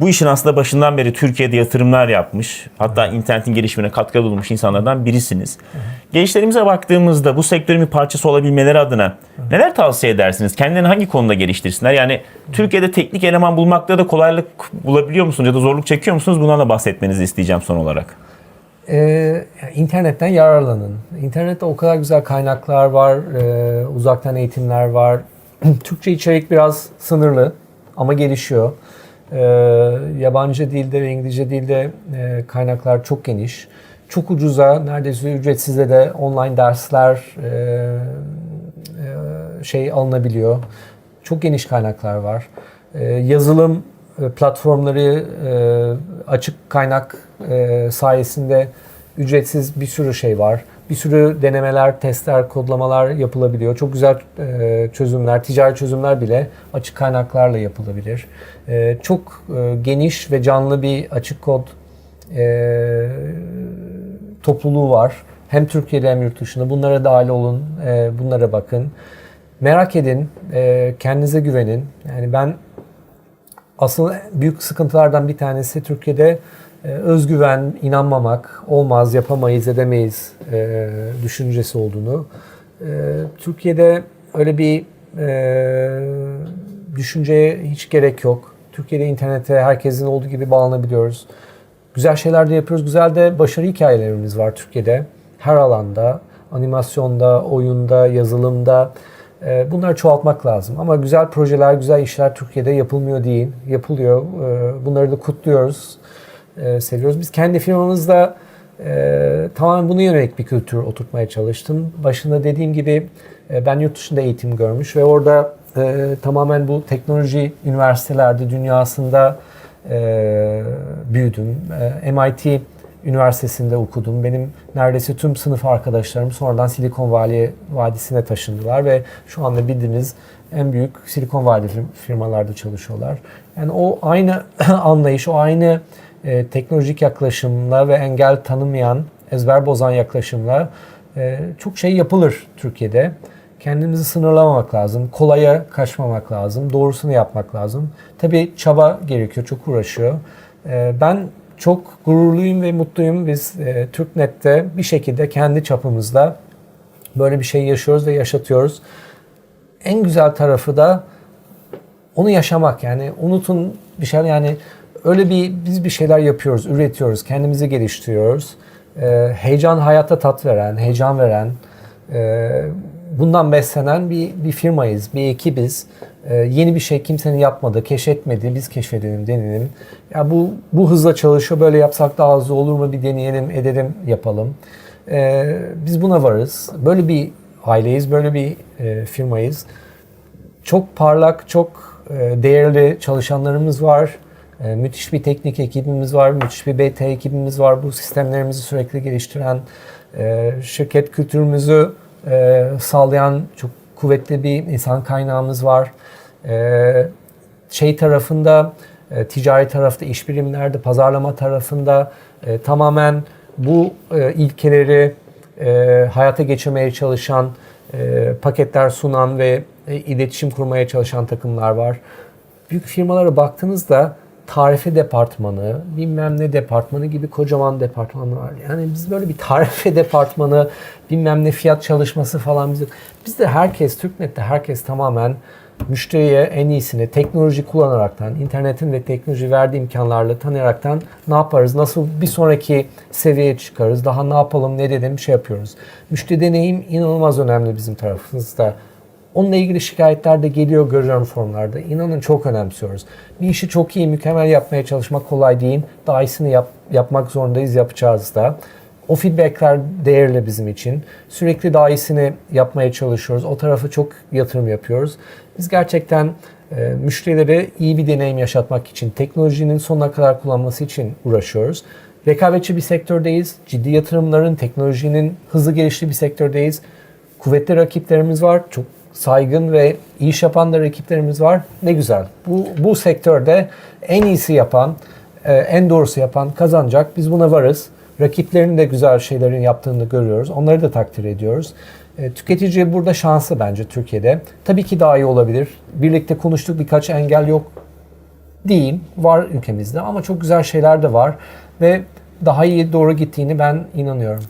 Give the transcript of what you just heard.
bu işin aslında başından beri Türkiye'de yatırımlar yapmış, hatta internetin gelişimine katkıda bulunmuş insanlardan birisiniz. Gençlerimize baktığımızda bu sektörün bir parçası olabilmeleri adına neler tavsiye edersiniz? Kendilerini hangi konuda geliştirsinler? Yani Türkiye'de teknik eleman bulmakta da kolaylık bulabiliyor musunuz ya da zorluk çekiyor musunuz? Bundan da bahsetmenizi isteyeceğim son olarak. Ee, internetten yararlanın. İnternette o kadar güzel kaynaklar var, e, uzaktan eğitimler var. Türkçe içerik biraz sınırlı ama gelişiyor. Ee, yabancı dilde ve İngilizce dilde e, kaynaklar çok geniş. Çok ucuza, neredeyse ücretsiz de online dersler e, e, şey alınabiliyor. Çok geniş kaynaklar var. E, yazılım e, platformları e, açık kaynak e, sayesinde ücretsiz bir sürü şey var. Bir sürü denemeler, testler, kodlamalar yapılabiliyor. Çok güzel e, çözümler, ticari çözümler bile açık kaynaklarla yapılabilir. E, çok e, geniş ve canlı bir açık kod e, topluluğu var. Hem Türkiye'de hem yurt dışında. Bunlara dahil olun, e, bunlara bakın. Merak edin, e, kendinize güvenin. Yani ben Asıl büyük sıkıntılardan bir tanesi Türkiye'de özgüven, inanmamak, olmaz, yapamayız, edemeyiz e, düşüncesi olduğunu. E, Türkiye'de öyle bir e, düşünceye hiç gerek yok. Türkiye'de internete herkesin olduğu gibi bağlanabiliyoruz. Güzel şeyler de yapıyoruz. Güzel de başarı hikayelerimiz var Türkiye'de. Her alanda, animasyonda, oyunda, yazılımda. E, Bunları çoğaltmak lazım. Ama güzel projeler, güzel işler Türkiye'de yapılmıyor değil. Yapılıyor. Bunları da kutluyoruz. E, Seviyoruz. Biz kendi firmamızda e, tamamen bunu yönelik bir kültür oturtmaya çalıştım. Başında dediğim gibi e, ben yurt dışında eğitim görmüş ve orada e, tamamen bu teknoloji üniversitelerde dünyasında e, büyüdüm. E, MIT Üniversitesi'nde okudum. Benim neredeyse tüm sınıf arkadaşlarım sonradan Silikon Valley Vadisi'ne taşındılar ve şu anda bildiğiniz en büyük Silikon fir- firmalarda çalışıyorlar. Yani o aynı anlayış, o aynı e, teknolojik yaklaşımla ve engel tanımayan, ezber bozan yaklaşımla e, çok şey yapılır Türkiye'de. Kendimizi sınırlamamak lazım, kolaya kaçmamak lazım, doğrusunu yapmak lazım. Tabii çaba gerekiyor, çok uğraşıyor. E, ben çok gururluyum ve mutluyum. Biz e, TürkNet'te bir şekilde kendi çapımızda böyle bir şey yaşıyoruz ve yaşatıyoruz. En güzel tarafı da onu yaşamak yani unutun bir şeyler yani öyle bir biz bir şeyler yapıyoruz, üretiyoruz, kendimizi geliştiriyoruz. E, heyecan hayata tat veren, heyecan veren, e, bundan beslenen bir, bir firmayız, bir ekibiz. E, yeni bir şey kimsenin yapmadığı, keşfetmediği, biz keşfedelim, deneyelim. Ya bu bu hızla çalışıyor, böyle yapsak daha hızlı olur mu bir deneyelim, edelim, yapalım. E, biz buna varız. Böyle bir aileyiz, böyle bir e, firmayız. Çok parlak, çok e, değerli çalışanlarımız var. E, Müthiş bir teknik ekibimiz var, müthiş bir BT ekibimiz var. Bu sistemlerimizi sürekli geliştiren, e, şirket kültürümüzü e, sağlayan çok kuvvetli bir insan kaynağımız var. E, Şey tarafında, e, ticari tarafta, iş birimlerde, pazarlama tarafında e, tamamen bu e, ilkeleri e, hayata geçirmeye çalışan, e, paketler sunan ve e, iletişim kurmaya çalışan takımlar var. Büyük firmalara baktığınızda tarife departmanı, bilmem ne departmanı gibi kocaman departmanlar. Yani biz böyle bir tarife departmanı, bilmem ne fiyat çalışması falan bizim. Bizde herkes, TürkNet'te herkes tamamen müşteriye en iyisini teknoloji kullanaraktan, internetin ve teknoloji verdiği imkanlarla tanıyaraktan ne yaparız, nasıl bir sonraki seviyeye çıkarız, daha ne yapalım, ne dedim şey yapıyoruz. Müşteri deneyim inanılmaz önemli bizim tarafımızda. Onunla ilgili şikayetler de geliyor görüyorum forumlarda. İnanın çok önemsiyoruz. Bir işi çok iyi, mükemmel yapmaya çalışmak kolay değil. Daha iyisini yap, yapmak zorundayız, yapacağız da. O feedbackler değerli bizim için. Sürekli daha iyisini yapmaya çalışıyoruz. O tarafı çok yatırım yapıyoruz. Biz gerçekten e, müşterilere iyi bir deneyim yaşatmak için, teknolojinin sonuna kadar kullanması için uğraşıyoruz. Rekabetçi bir sektördeyiz. Ciddi yatırımların, teknolojinin hızlı geliştiği bir sektördeyiz. Kuvvetli rakiplerimiz var. Çok saygın ve iyi iş yapan da rakiplerimiz var. Ne güzel. Bu, bu sektörde en iyisi yapan, e, en doğrusu yapan kazanacak. Biz buna varız. Rakiplerin de güzel şeylerin yaptığını görüyoruz. Onları da takdir ediyoruz. E, Tüketici burada şanslı bence Türkiye'de. Tabii ki daha iyi olabilir. Birlikte konuştuk birkaç engel yok. Değil, var ülkemizde ama çok güzel şeyler de var ve daha iyi doğru gittiğini ben inanıyorum.